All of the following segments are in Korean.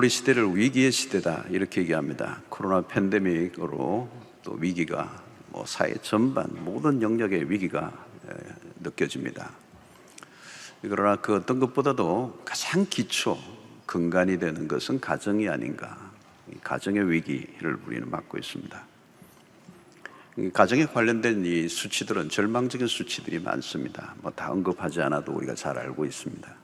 우리 시대를 위기의 시대다 이렇게 얘기합니다. 코로나 팬데믹으로 또 위기가 뭐 사회 전반 모든 영역의 위기가 에, 느껴집니다. 그러나 그 어떤 것보다도 가장 기초 근간이 되는 것은 가정이 아닌가. 이 가정의 위기를 우리는 맞고 있습니다. 이 가정에 관련된 이 수치들은 절망적인 수치들이 많습니다. 뭐 다 언급하지 않아도 우리가 잘 알고 있습니다.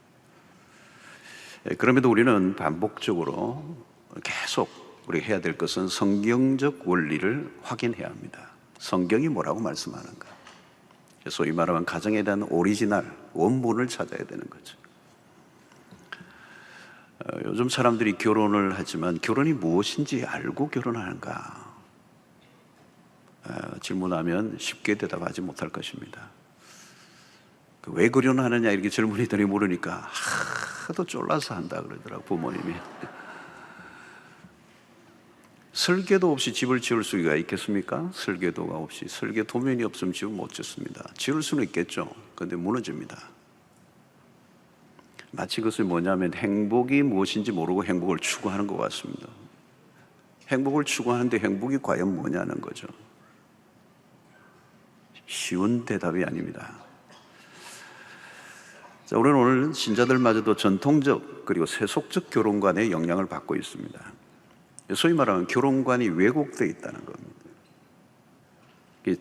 예, 그럼에도 우리는 반복적으로 계속 우리 해야 될 것은 성경적 원리를 확인해야 합니다. 성경이 뭐라고 말씀하는가? 소위 말하면 가정에 대한 오리지널 원본을 찾아야 되는 거죠. 어, 요즘 사람들이 결혼을 하지만 결혼이 무엇인지 알고 결혼하는가? 어, 질문하면 쉽게 대답하지 못할 것입니다. 그왜 결혼하느냐 이렇게 젊은이들이 물으니까 하도 쫄라서 한다 그러더라고 부모님이. 설계도 없이 집을 지을 수가 있겠습니까? 설계도가 없이 설계 도면이 없으면 집을 못 짓습니다. 지을 수는 있겠죠. 그런데 무너집니다. 마치 그것이 뭐냐면 행복이 무엇인지 모르고 행복을 추구하는 것 같습니다. 행복을 추구하는데 행복이 과연 뭐냐는 거죠. 쉬운 대답이 아닙니다. 자, 우리는 오늘 신자들마저도 전통적 그리고 세속적 결혼관의 영향을 받고 있습니다. 소위 말하면 결혼관이 왜곡되어 있다는 겁니다.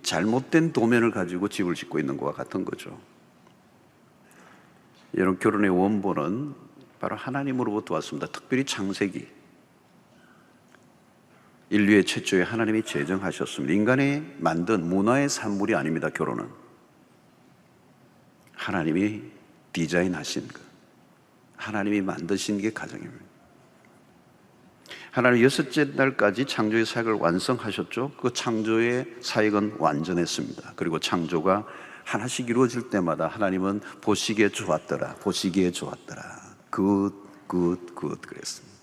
잘못된 도면을 가지고 집을 짓고 있는 것과 같은 거죠. 여러분 결혼의 원본은 바로 하나님으로부터 왔습니다. 특별히 창세기 인류의 최초에 하나님이 제정하셨습니다. 인간이 만든 문화의 산물이 아닙니다. 결혼은 하나님이 디자인하신 것, 하나님이 만드신 게 가정입니다. 하나님 여섯째 날까지 창조의 사역을 완성하셨죠. 그 창조의 사역은 완전했습니다. 그리고 창조가 하나씩 이루어질 때마다 하나님은 보시기에 좋았더라, 보시기에 좋았더라. 굿, 굿, 굿 그랬습니다.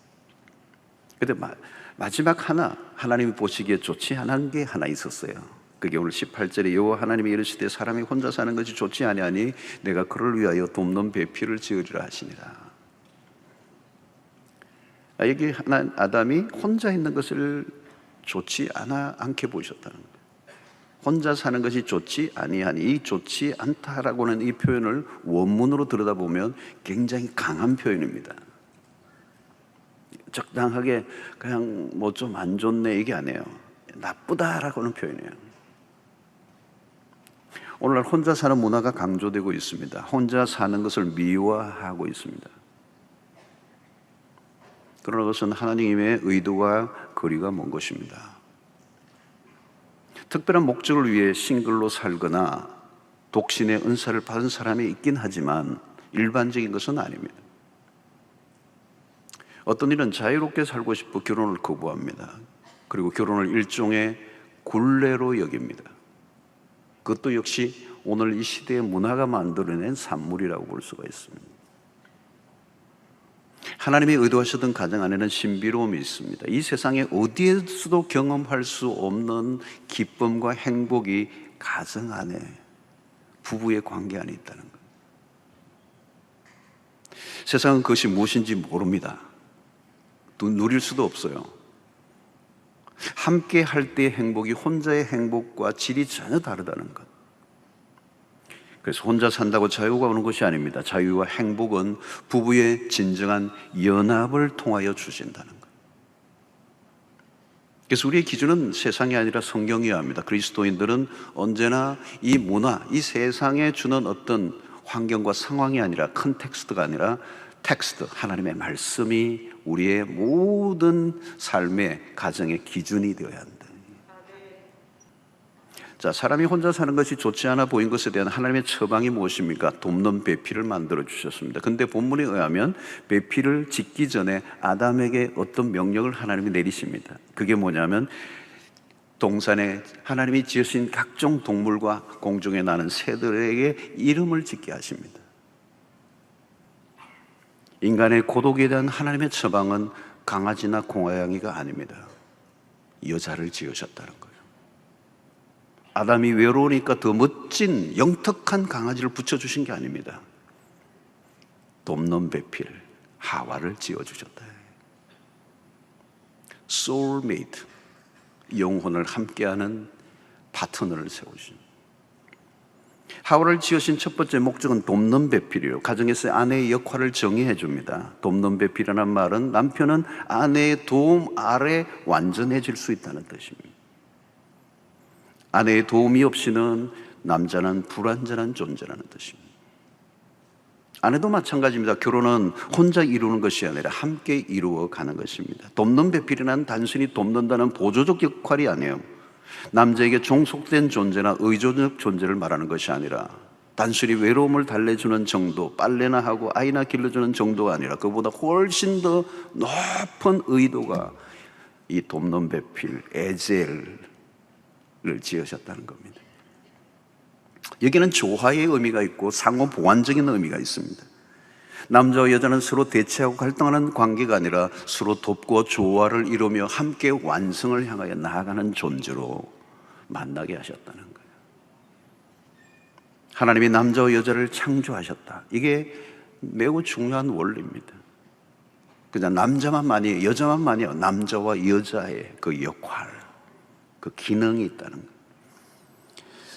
근데 마, 마지막 하나 하나님이 보시기에 좋지 않은 게 하나 있었어요. 그게 오늘 18절에 여호와 하나님이 이르시되 사람이 혼자 사는 것이 좋지 아니하니 내가 그를 위하여 돕는 배필을 지으리라 하시니라. 아, 여기 하나 아담이 혼자 있는 것을 좋지 않아 않게 보셨다는 거예요. 혼자 사는 것이 좋지 아니하니 이 좋지 않다라고는 이 표현을 원문으로 들여다보면 굉장히 강한 표현입니다. 적당하게 그냥 뭐 좀 안 좋네 이게 아니에요. 나쁘다라고는 표현이에요. 오늘날 혼자 사는 문화가 강조되고 있습니다. 혼자 사는 것을 미화하고 있습니다. 그러나 그것은 하나님의 의도와 거리가 먼 것입니다. 특별한 목적을 위해 싱글로 살거나 독신의 은사를 받은 사람이 있긴 하지만 일반적인 것은 아닙니다. 어떤 일은 자유롭게 살고 싶어 결혼을 거부합니다. 그리고 결혼을 일종의 굴레로 여깁니다. 그것도 역시 오늘 이 시대의 문화가 만들어낸 산물이라고 볼 수가 있습니다. 하나님이 의도하셨던 가정 안에는 신비로움이 있습니다. 이 세상에 어디에서도 경험할 수 없는 기쁨과 행복이 가정 안에 부부의 관계 안에 있다는 것. 세상은 그것이 무엇인지 모릅니다. 또 누릴 수도 없어요. 함께 할 때의 행복이 혼자의 행복과 질이 전혀 다르다는 것. 그래서 혼자 산다고 자유가 오는 것이 아닙니다. 자유와 행복은 부부의 진정한 연합을 통하여 주신다는 것. 그래서 우리의 기준은 세상이 아니라 성경이어야 합니다. 그리스도인들은 언제나 이 문화, 이 세상에 주는 어떤 환경과 상황이 아니라 컨텍스트가 아니라 텍스트, 하나님의 말씀이 우리의 모든 삶의 가정의 기준이 되어야 한다. 자, 사람이 혼자 사는 것이 좋지 않아 보인 것에 대한 하나님의 처방이 무엇입니까? 돕는 배필을 만들어 주셨습니다. 근데 본문에 의하면 배필을 짓기 전에 아담에게 어떤 명령을 하나님이 내리십니다. 그게 뭐냐면 동산에 하나님이 지으신 각종 동물과 공중에 나는 새들에게 이름을 짓게 하십니다. 인간의 고독에 대한 하나님의 처방은 강아지나 공화양이가 아닙니다. 여자를 지으셨다는 거예요. 아담이 외로우니까 더 멋진 영특한 강아지를 붙여주신 게 아닙니다. 돕는 배필 하와를 지어주셨다. soulmate, 영혼을 함께하는 파트너를 세우신. 하와를 지으신 첫 번째 목적은 돕는 배필이요. 가정에서 아내의 역할을 정의해 줍니다. 돕는 배필이라는 말은 남편은 아내의 도움 아래 완전해질 수 있다는 뜻입니다. 아내의 도움이 없이는 남자는 불완전한 존재라는 뜻입니다. 아내도 마찬가지입니다. 결혼은 혼자 이루는 것이 아니라 함께 이루어 가는 것입니다. 돕는 배필이란 단순히 돕는다는 보조적 역할이 아니에요. 남자에게 종속된 존재나 의존적 존재를 말하는 것이 아니라 단순히 외로움을 달래주는 정도, 빨래나 하고 아이나 길러주는 정도가 아니라 그보다 훨씬 더 높은 의도가 이 돕는 배필, 에젤을 지으셨다는 겁니다. 여기는 조화의 의미가 있고 상호 보완적인 의미가 있습니다. 남자와 여자는 서로 대치하고 갈등하는 관계가 아니라 서로 돕고 조화를 이루며 함께 완성을 향하여 나아가는 존재로 만나게 하셨다는 거예요. 하나님이 남자와 여자를 창조하셨다. 이게 매우 중요한 원리입니다. 그냥 남자만 많이, 여자만 많이 남자와 여자의 그 역할, 그 기능이 있다는 거예요.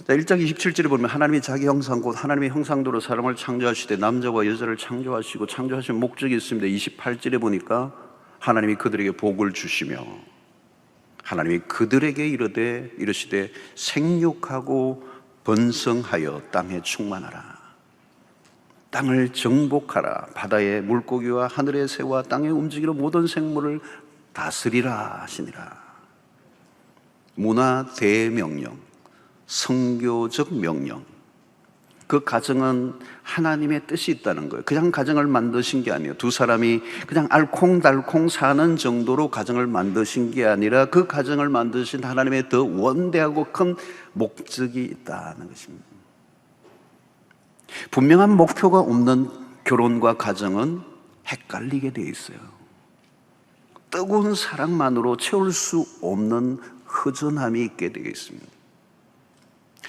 자, 1장 27절에 보면 하나님이 자기 형상 곧 하나님의 형상대로 사람을 창조하시되 남자와 여자를 창조하시고 창조하신 목적이 있습니다. 28절에 보니까 하나님이 그들에게 복을 주시며 하나님이 그들에게 이르되 이르시되 생육하고 번성하여 땅에 충만하라. 땅을 정복하라. 바다의 물고기와 하늘의 새와 땅에 움직이는 모든 생물을 다스리라 하시니라. 문화 대명령, 성교적 명령. 그 가정은 하나님의 뜻이 있다는 거예요. 그냥 가정을 만드신 게 아니에요. 두 사람이 그냥 알콩달콩 사는 정도로 가정을 만드신 게 아니라 그 가정을 만드신 하나님의 더 원대하고 큰 목적이 있다는 것입니다. 분명한 목표가 없는 결혼과 가정은 헷갈리게 돼 있어요. 뜨거운 사랑만으로 채울 수 없는 허전함이 있게 되어 있습니다.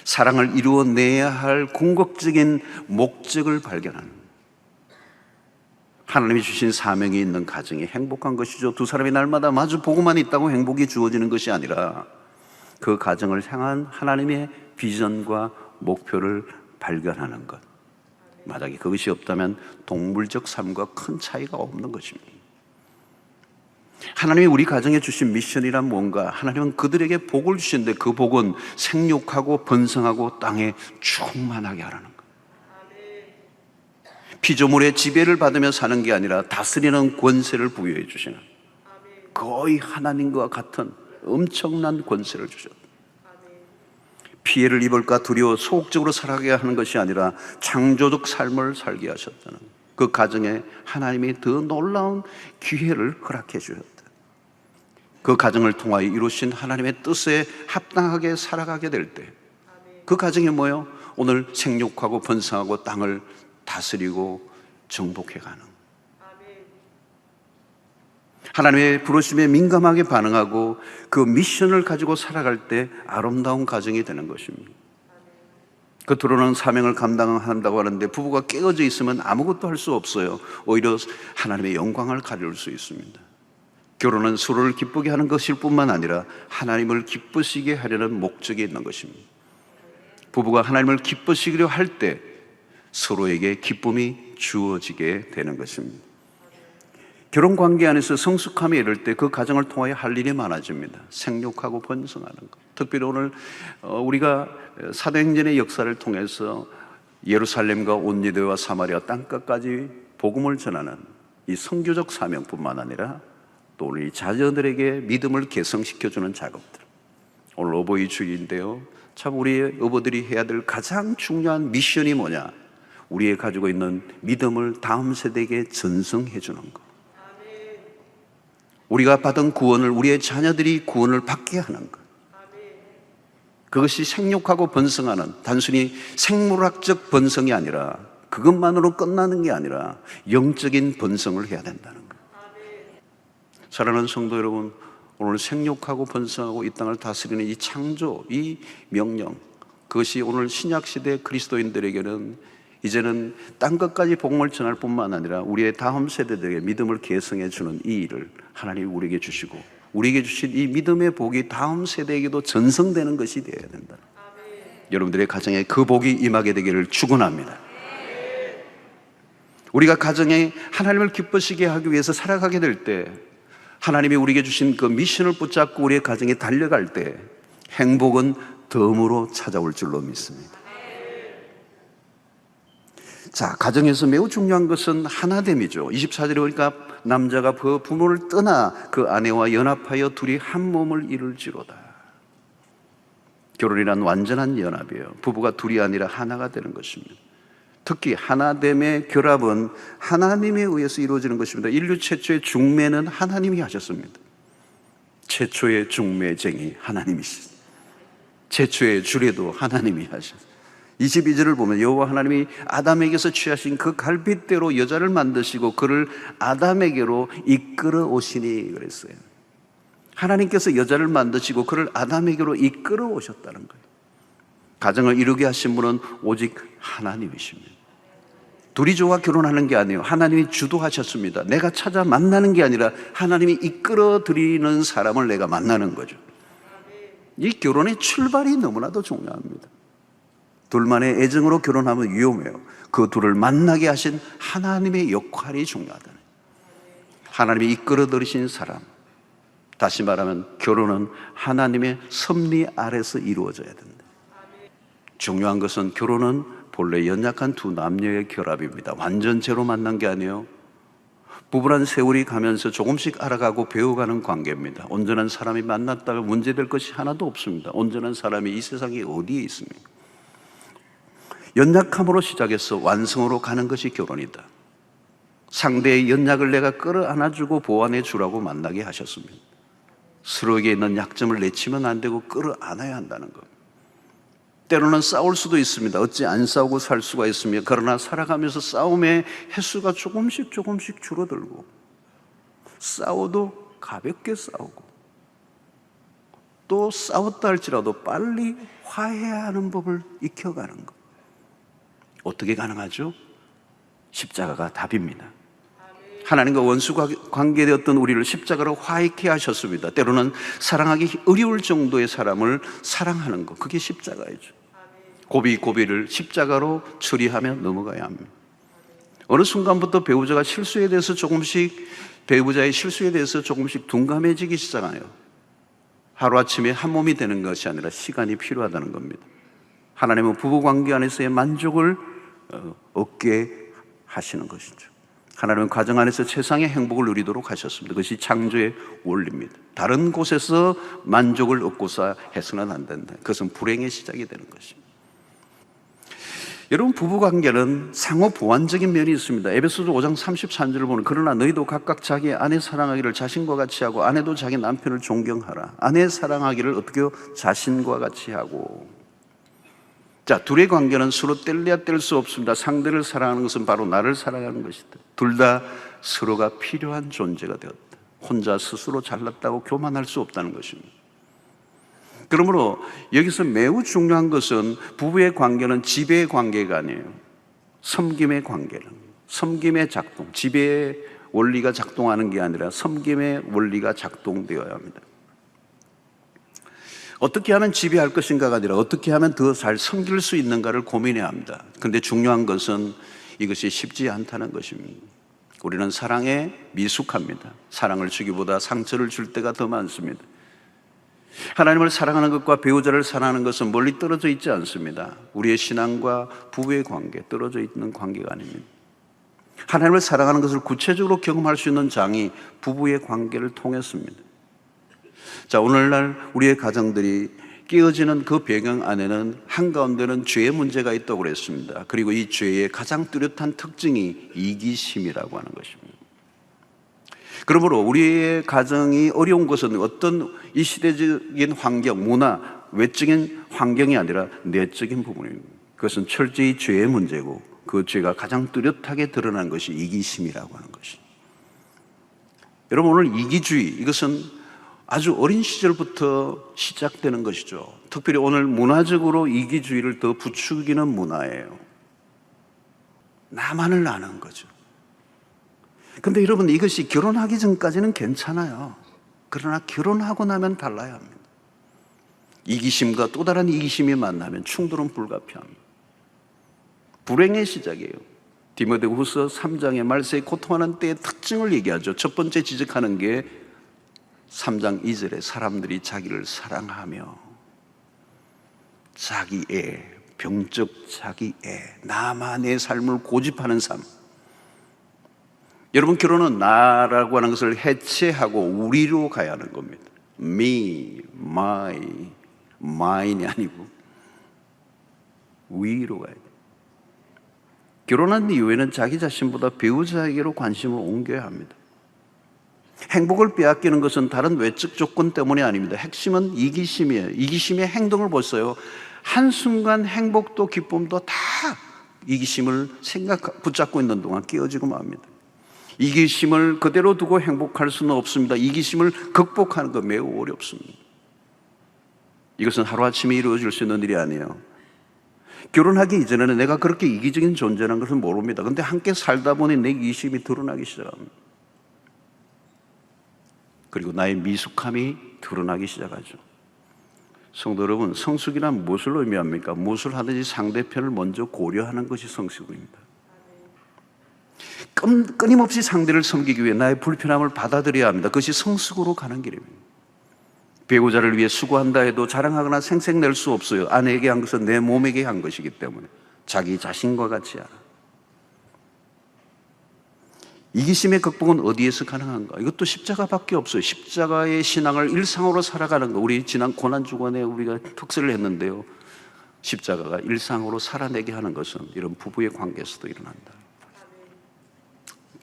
사랑을 이루어내야 할 궁극적인 목적을 발견하는 하나님이 주신 사명이 있는 가정이 행복한 것이죠. 두 사람이 날마다 마주 보고만 있다고 행복이 주어지는 것이 아니라 그 가정을 향한 하나님의 비전과 목표를 발견하는 것. 만약에 그것이 없다면 동물적 삶과 큰 차이가 없는 것입니다. 하나님이 우리 가정에 주신 미션이란 뭔가? 하나님은 그들에게 복을 주시는데 그 복은 생육하고 번성하고 땅에 충만하게 하라는 것. 피조물의 지배를 받으며 사는 게 아니라 다스리는 권세를 부여해 주시는 거의 하나님과 같은 엄청난 권세를 주셨다. 피해를 입을까 두려워 소극적으로 살아가게 하는 것이 아니라 창조적 삶을 살게 하셨다는 그 가정에 하나님이 더 놀라운 기회를 허락해 주셨다. 그 가정을 통하여 이루신 하나님의 뜻에 합당하게 살아가게 될 때 그 가정이 뭐요? 오늘 생육하고 번성하고 땅을 다스리고 정복해 가는 하나님의 부르심에 민감하게 반응하고 그 미션을 가지고 살아갈 때 아름다운 가정이 되는 것입니다. 겉으로는 사명을 감당한다고 하는데 부부가 깨어져 있으면 아무것도 할 수 없어요. 오히려 하나님의 영광을 가져올 수 있습니다. 결혼은 서로를 기쁘게 하는 것일 뿐만 아니라 하나님을 기쁘시게 하려는 목적이 있는 것입니다. 부부가 하나님을 기쁘시기로 할때 서로에게 기쁨이 주어지게 되는 것입니다. 결혼 관계 안에서 성숙함에 이를 때그 가정을 통하여 할 일이 많아집니다. 생육하고 번성하는 것. 특별히 오늘 어, 우리가 사도행전의 역사를 통해서 예루살렘과 온니드와 사마리아 땅끝까지 복음을 전하는 이 성교적 사명뿐만 아니라 또 우리 자녀들에게 믿음을 개성시켜주는 작업들. 오늘 어버이 주일인데요. 참 우리의 어버들이 해야 될 가장 중요한 미션이 뭐냐? 우리의 가지고 있는 믿음을 다음 세대에게 전승해 주는 것. 우리가 받은 구원을 우리의 자녀들이 구원을 받게 하는 것. 그것이 생육하고 번성하는 단순히 생물학적 번성이 아니라 그것만으로 끝나는 게 아니라 영적인 번성을 해야 된다는 것. 사랑하는 성도 여러분, 오늘 생육하고 번성하고 이 땅을 다스리는 이 창조, 이 명령, 그것이 오늘 신약 시대 그리스도인들에게는 이제는 땅 끝까지 복음을 전할 뿐만 아니라 우리의 다음 세대들에게 믿음을 계승해 주는 이 일을 하나님이 우리에게 주시고 우리에게 주신 이 믿음의 복이 다음 세대에게도 전성되는 것이 되어야 된다. 여러분들의 가정에 그 복이 임하게 되기를 축원합니다. 우리가 가정에 하나님을 기쁘시게 하기 위해서 살아가게 될 때 하나님이 우리에게 주신 그 미션을 붙잡고 우리의 가정에 달려갈 때 행복은 덤으로 찾아올 줄로 믿습니다. 자, 가정에서 매우 중요한 것은 하나됨이죠. 24절에 보니까 남자가 그 부모를 떠나 그 아내와 연합하여 둘이 한 몸을 이룰지로다. 결혼이란 완전한 연합이에요. 부부가 둘이 아니라 하나가 되는 것입니다. 특히 하나됨의 결합은 하나님에 의해서 이루어지는 것입니다. 인류 최초의 중매는 하나님이 하셨습니다. 최초의 중매쟁이 하나님이시죠. 최초의 주례도 하나님이 하셨어요. 22절을 보면 여호와 하나님이 아담에게서 취하신 그 갈빗대로 여자를 만드시고 그를 아담에게로 이끌어 오시니 그랬어요. 하나님께서 여자를 만드시고 그를 아담에게로 이끌어 오셨다는 거예요. 가정을 이루게 하신 분은 오직 하나님이십니다. 둘이 좋아 결혼하는 게 아니에요. 하나님이 주도하셨습니다. 내가 찾아 만나는 게 아니라 하나님이 이끌어 드리는 사람을 내가 만나는 거죠. 이 결혼의 출발이 너무나도 중요합니다. 둘만의 애정으로 결혼하면 위험해요. 그 둘을 만나게 하신 하나님의 역할이 중요하다. 하나님이 이끌어 들이신 사람. 다시 말하면 결혼은 하나님의 섭리 아래서 이루어져야 된다. 중요한 것은 결혼은 본래 연약한 두 남녀의 결합입니다. 완전체로 만난 게 아니에요. 부부란 세월이 가면서 조금씩 알아가고 배워가는 관계입니다. 온전한 사람이 만났다가 문제될 것이 하나도 없습니다. 온전한 사람이 이 세상에 어디에 있습니까? 연약함으로 시작해서 완성으로 가는 것이 결혼이다. 상대의 연약을 내가 끌어안아주고 보완해 주라고 만나게 하셨습니다. 서로에게 있는 약점을 내치면 안 되고 끌어안아야 한다는 것. 때로는 싸울 수도 있습니다. 어찌 안 싸우고 살 수가 있으며 그러나 살아가면서 싸움의 횟수가 조금씩 조금씩 줄어들고 싸워도 가볍게 싸우고 또 싸웠다 할지라도 빨리 화해하는 법을 익혀가는 것. 어떻게 가능하죠? 십자가가 답입니다. 하나님과 원수 관계되었던 우리를 십자가로 화해케 하셨습니다. 때로는 사랑하기 어려울 정도의 사람을 사랑하는 것, 그게 십자가이죠. 고비 고비를 십자가로 처리하며 넘어가야 합니다. 어느 순간부터 배우자가 실수에 대해서 조금씩 배우자의 실수에 대해서 조금씩 둔감해지기 시작해요. 하루아침에 한 몸이 되는 것이 아니라 시간이 필요하다는 겁니다. 하나님은 부부 관계 안에서의 만족을 어, 얻게 하시는 것이죠. 하나님은 가정 안에서 최상의 행복을 누리도록 하셨습니다. 그것이 창조의 원리입니다. 다른 곳에서 만족을 얻고서 해서는 안 된다. 그것은 불행의 시작이 되는 것입니다. 여러분 부부 관계는 상호 보완적인 면이 있습니다. 에베소서 5장 33절을 보면 그러나 너희도 각각 자기 아내 사랑하기를 자신과 같이 하고 아내도 자기 남편을 존경하라. 아내 사랑하기를 어떻게 자신과 같이 하고 자, 둘의 관계는 서로 뗄래야 뗄 수 없습니다. 상대를 사랑하는 것은 바로 나를 사랑하는 것이다. 둘 다 서로가 필요한 존재가 되었다. 혼자 스스로 잘났다고 교만할 수 없다는 것입니다. 그러므로 여기서 매우 중요한 것은 부부의 관계는 지배의 관계가 아니에요. 섬김의 관계는. 섬김의 작동. 지배의 원리가 작동하는 게 아니라 섬김의 원리가 작동되어야 합니다. 어떻게 하면 지배할 것인가가 아니라 어떻게 하면 더 잘 섬길 수 있는가를 고민해야 합니다. 근데 중요한 것은 이것이 쉽지 않다는 것입니다. 우리는 사랑에 미숙합니다. 사랑을 주기보다 상처를 줄 때가 더 많습니다. 하나님을 사랑하는 것과 배우자를 사랑하는 것은 멀리 떨어져 있지 않습니다. 우리의 신앙과 부부의 관계, 떨어져 있는 관계가 아닙니다. 하나님을 사랑하는 것을 구체적으로 경험할 수 있는 장이 부부의 관계를 통했습니다. 자, 오늘날 우리의 가정들이 깨어지는 그 배경 안에는 한가운데는 죄의 문제가 있다고 그랬습니다. 그리고 이 죄의 가장 뚜렷한 특징이 이기심이라고 하는 것입니다. 그러므로 우리의 가정이 어려운 것은 어떤 이 시대적인 환경, 문화, 외적인 환경이 아니라 내적인 부분입니다. 그것은 철저히 죄의 문제고 그 죄가 가장 뚜렷하게 드러난 것이 이기심이라고 하는 것입니다. 여러분 오늘 이기주의 이것은 아주 어린 시절부터 시작되는 것이죠. 특별히 오늘 문화적으로 이기주의를 더 부추기는 문화예요. 나만을 아는 거죠. 근데 여러분 이것이 결혼하기 전까지는 괜찮아요. 그러나 결혼하고 나면 달라야 합니다. 이기심과 또 다른 이기심이 만나면 충돌은 불가피합니다. 불행의 시작이에요. 디모데후서 3장의 말세에 고통하는 때의 특징을 얘기하죠. 첫 번째 지적하는 게 3장 2절에 사람들이 자기를 사랑하며 자기애, 병적 자기애, 나만의 삶을 고집하는 삶. 여러분 결혼은 나라고 하는 것을 해체하고 우리로 가야 하는 겁니다. me, my, mine이 아니고 위로 가야 돼. 결혼한 이후에는 자기 자신보다 배우자에게로 관심을 옮겨야 합니다. 행복을 빼앗기는 것은 다른 외적 조건 때문이 아닙니다. 핵심은 이기심이에요. 이기심의 행동을 보세요. 한순간 행복도 기쁨도 다 이기심을 생각 붙잡고 있는 동안 깨어지고 맙니다. 이기심을 그대로 두고 행복할 수는 없습니다. 이기심을 극복하는 거 매우 어렵습니다. 이것은 하루아침에 이루어질 수 있는 일이 아니에요. 결혼하기 이전에는 내가 그렇게 이기적인 존재라는 것을 모릅니다. 근데 함께 살다 보니 내 이기심이 드러나기 시작합니다. 그리고 나의 미숙함이 드러나기 시작하죠. 성도 여러분, 성숙이란 무엇을 의미합니까? 무엇을 하든지 상대편을 먼저 고려하는 것이 성숙입니다. 끊, 끊임없이 상대를 섬기기 위해 나의 불편함을 받아들여야 합니다. 그것이 성숙으로 가는 길입니다. 배우자를 위해 수고한다 해도 자랑하거나 생색낼 수 없어요. 아내에게 한 것은 내 몸에게 한 것이기 때문에 자기 자신과 같이 하라. 이기심의 극복은 어디에서 가능한가? 이것도 십자가밖에 없어요. 십자가의 신앙을 일상으로 살아가는 거. 우리 지난 고난 주간에 우리가 특설을 했는데요. 십자가가 일상으로 살아내게 하는 것은 이런 부부의 관계에서도 일어난다.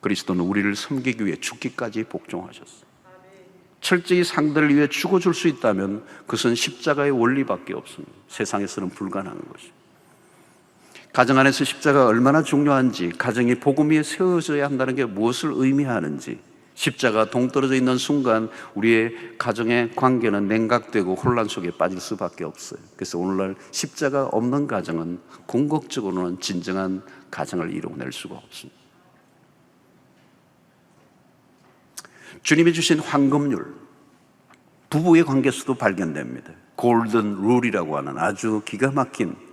그리스도는 우리를 섬기기 위해 죽기까지 복종하셨어. 철저히 상대를 위해 죽어줄 수 있다면 그것은 십자가의 원리밖에 없습니다. 세상에서는 불가능한 것입니다. 가정 안에서 십자가 얼마나 중요한지, 가정이 복음 위에 세워져야 한다는 게 무엇을 의미하는지, 십자가 동떨어져 있는 순간 우리의 가정의 관계는 냉각되고 혼란 속에 빠질 수밖에 없어요. 그래서 오늘날 십자가 없는 가정은 궁극적으로는 진정한 가정을 이루어낼 수가 없습니다. 주님이 주신 황금률, 부부의 관계에서도 발견됩니다. 골든 룰이라고 하는 아주 기가 막힌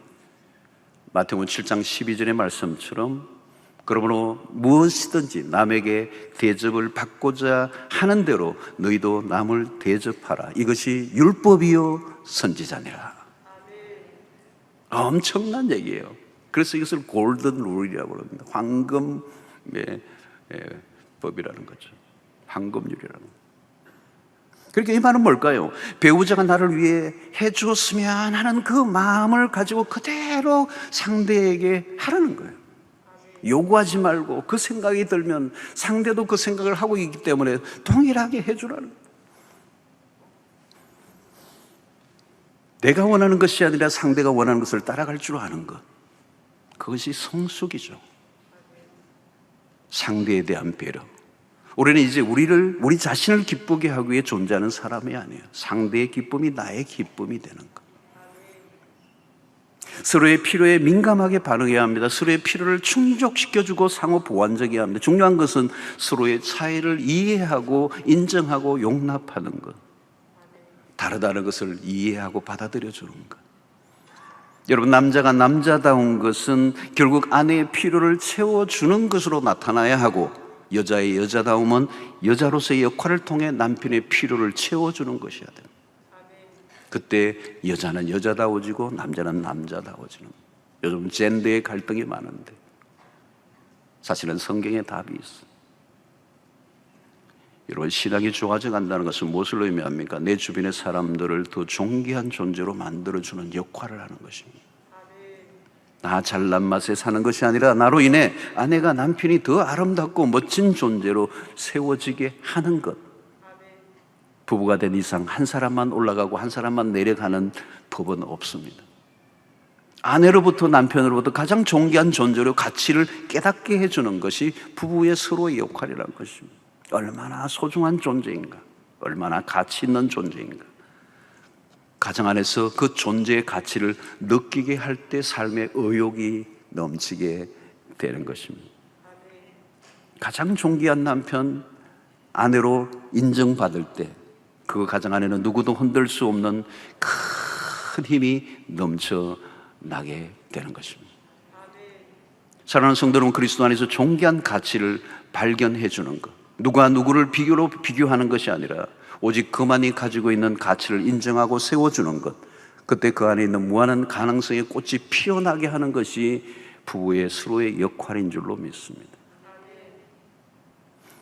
마태복음 7장 12절의 말씀처럼 그러므로 무엇이든지 남에게 대접을 받고자 하는 대로 너희도 남을 대접하라. 이것이 율법이요 선지자니라. 엄청난 얘기예요. 그래서 이것을 골든 룰이라고 합니다. 황금의 법이라는 거죠. 황금률이라는 거. 그러니까 이 말은 뭘까요? 배우자가 나를 위해 해주었으면 하는 그 마음을 가지고 그대로 상대에게 하라는 거예요. 요구하지 말고 그 생각이 들면 상대도 그 생각을 하고 있기 때문에 동일하게 해주라는. 내가 원하는 것이 아니라 상대가 원하는 것을 따라갈 줄 아는 것. 그것이 성숙이죠. 상대에 대한 배려. 우리는 이제 우리를 우리 자신을 기쁘게 하기 위해 존재하는 사람이 아니에요. 상대의 기쁨이 나의 기쁨이 되는 것. 서로의 필요에 민감하게 반응해야 합니다. 서로의 필요를 충족시켜주고 상호 보완적이어야 합니다. 중요한 것은 서로의 차이를 이해하고 인정하고 용납하는 것. 다르다는 것을 이해하고 받아들여 주는 것. 여러분, 남자가 남자다운 것은 결국 아내의 필요를 채워주는 것으로 나타나야 하고 여자의 여자다움은 여자로서의 역할을 통해 남편의 필요를 채워주는 것이어야 돼요. 그때 여자는 여자다워지고 남자는 남자다워지는 요즘 젠더의 갈등이 많은데 사실은 성경에 답이 있어. 여러분 신앙이 좋아져 간다는 것은 무엇을 의미합니까? 내 주변의 사람들을 더 존귀한 존재로 만들어 주는 역할을 하는 것입니다. 나 잘난 맛에 사는 것이 아니라 나로 인해 아내가 남편이 더 아름답고 멋진 존재로 세워지게 하는 것. 부부가 된 이상 한 사람만 올라가고 한 사람만 내려가는 법은 없습니다. 아내로부터 남편으로부터 가장 존귀한 존재로 가치를 깨닫게 해주는 것이 부부의 서로의 역할이라는 것입니다. 얼마나 소중한 존재인가, 얼마나 가치 있는 존재인가. 가정 안에서 그 존재의 가치를 느끼게 할 때 삶의 의욕이 넘치게 되는 것입니다. 가장 존귀한 남편, 아내로 인정받을 때 그 가정 안에는 누구도 흔들 수 없는 큰 힘이 넘쳐나게 되는 것입니다. 사랑하는 성도 여러분, 그리스도 안에서 존귀한 가치를 발견해 주는 것. 누가 누구를 비교로 비교하는 것이 아니라 오직 그만이 가지고 있는 가치를 인정하고 세워주는 것. 그때 그 안에 있는 무한한 가능성의 꽃이 피어나게 하는 것이 부부의 서로의 역할인 줄로 믿습니다.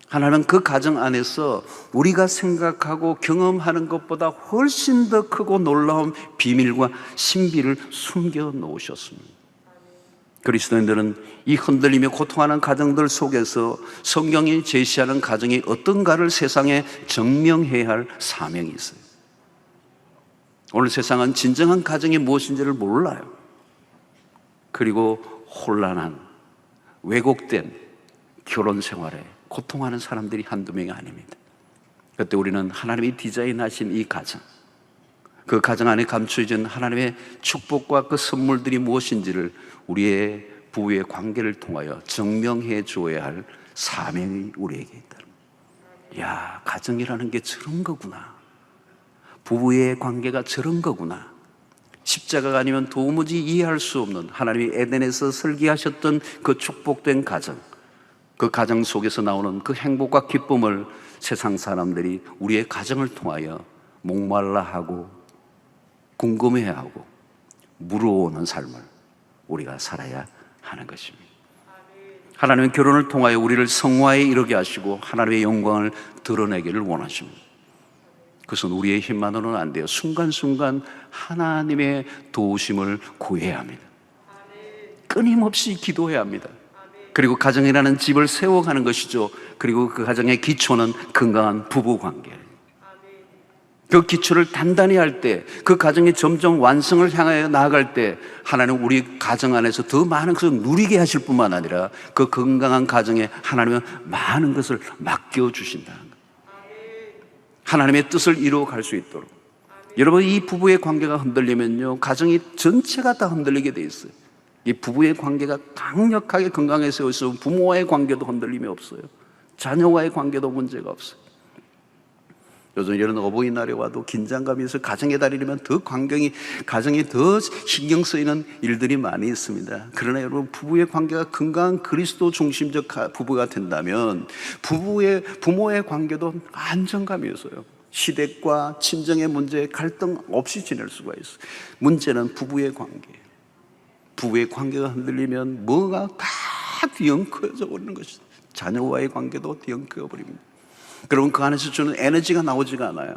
하나님은 그 가정 안에서 우리가 생각하고 경험하는 것보다 훨씬 더 크고 놀라운 비밀과 신비를 숨겨 놓으셨습니다. 그리스도인들은 이 흔들리며 고통하는 가정들 속에서 성경이 제시하는 가정이 어떤가를 세상에 증명해야 할 사명이 있어요. 오늘 세상은 진정한 가정이 무엇인지를 몰라요. 그리고 혼란한, 왜곡된 결혼 생활에 고통하는 사람들이 한두 명이 아닙니다. 그때 우리는 하나님이 디자인하신 이 가정, 그 가정 안에 감추어진 하나님의 축복과 그 선물들이 무엇인지를 우리의 부부의 관계를 통하여 증명해 줘야 할 사명이 우리에게 있다. 야, 가정이라는 게 저런 거구나. 부부의 관계가 저런 거구나. 십자가가 아니면 도무지 이해할 수 없는 하나님이 에덴에서 설계하셨던 그 축복된 가정, 그 가정 속에서 나오는 그 행복과 기쁨을 세상 사람들이 우리의 가정을 통하여 목말라 하고 궁금해 하고 물어오는 삶을 우리가 살아야 하는 것입니다. 하나님은 결혼을 통하여 우리를 성화에 이르게 하시고 하나님의 영광을 드러내기를 원하십니다. 그것은 우리의 힘만으로는 안 돼요. 순간순간 하나님의 도우심을 구해야 합니다. 끊임없이 기도해야 합니다. 그리고 가정이라는 집을 세워가는 것이죠. 그리고 그 가정의 기초는 건강한 부부 관계. 그 기초를 단단히 할 때, 그 가정이 점점 완성을 향하여 나아갈 때, 하나님 우리 가정 안에서 더 많은 것을 누리게 하실 뿐만 아니라 그 건강한 가정에 하나님은 많은 것을 맡겨주신다는 것. 하나님의 뜻을 이루어 갈 수 있도록. 여러분, 이 부부의 관계가 흔들리면요, 가정이 전체가 다 흔들리게 돼 있어요. 이 부부의 관계가 강력하게 건강해 세워서 부모와의 관계도 흔들림이 없어요. 자녀와의 관계도 문제가 없어요. 요즘 이런 어버이날에 와도 긴장감이 있어 가정의 달이면 더 관경이 가정이 더 신경 쓰이는 일들이 많이 있습니다. 그러나 여러분 부부의 관계가 건강한 그리스도 중심적 부부가 된다면 부부의 부모의 관계도 안정감이 있어요. 시댁과 친정의 문제 갈등 없이 지낼 수가 있어요. 문제는 부부의 관계. 부부의 관계가 흔들리면 뭐가 다 뒤엉켜져 버리는 것이죠. 자녀와의 관계도 뒤엉켜 버립니다. 그러면 그 안에서 주는 에너지가 나오지가 않아요.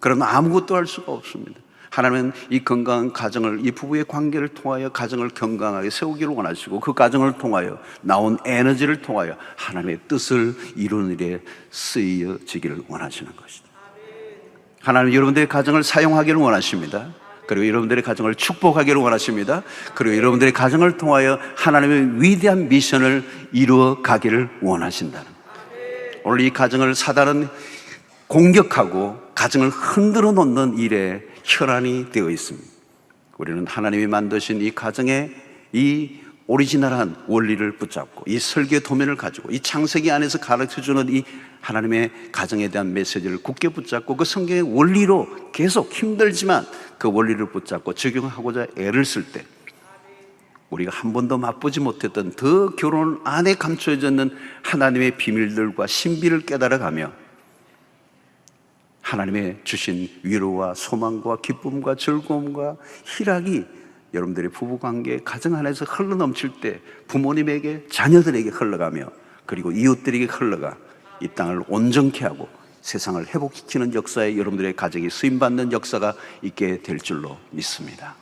그러면 아무것도 할 수가 없습니다. 하나님은 이 건강한 가정을, 이 부부의 관계를 통하여 가정을 건강하게 세우기를 원하시고 그 가정을 통하여 나온 에너지를 통하여 하나님의 뜻을 이루는 일에 쓰여지기를 원하시는 것이다. 하나님 여러분들의 가정을 사용하기를 원하십니다. 그리고 여러분들의 가정을 축복하기를 원하십니다. 그리고 여러분들의 가정을 통하여 하나님의 위대한 미션을 이루어 가기를 원하신다는 오늘 이 가정을 사단은 공격하고 가정을 흔들어 놓는 일에 혈안이 되어 있습니다. 우리는 하나님이 만드신 이 가정의 이 오리지널한 원리를 붙잡고 이 설계 도면을 가지고 이 창세기 안에서 가르쳐 주는 이 하나님의 가정에 대한 메시지를 굳게 붙잡고 그 성경의 원리로 계속 힘들지만 그 원리를 붙잡고 적용하고자 애를 쓸 때 우리가 한 번도 맛보지 못했던 더 결혼 안에 감춰져 있는 하나님의 비밀들과 신비를 깨달아가며 하나님의 주신 위로와 소망과 기쁨과 즐거움과 희락이 여러분들의 부부관계 가정 안에서 흘러넘칠 때 부모님에게 자녀들에게 흘러가며 그리고 이웃들에게 흘러가 이 땅을 온전케 하고 세상을 회복시키는 역사에 여러분들의 가정이 쓰임받는 역사가 있게 될 줄로 믿습니다.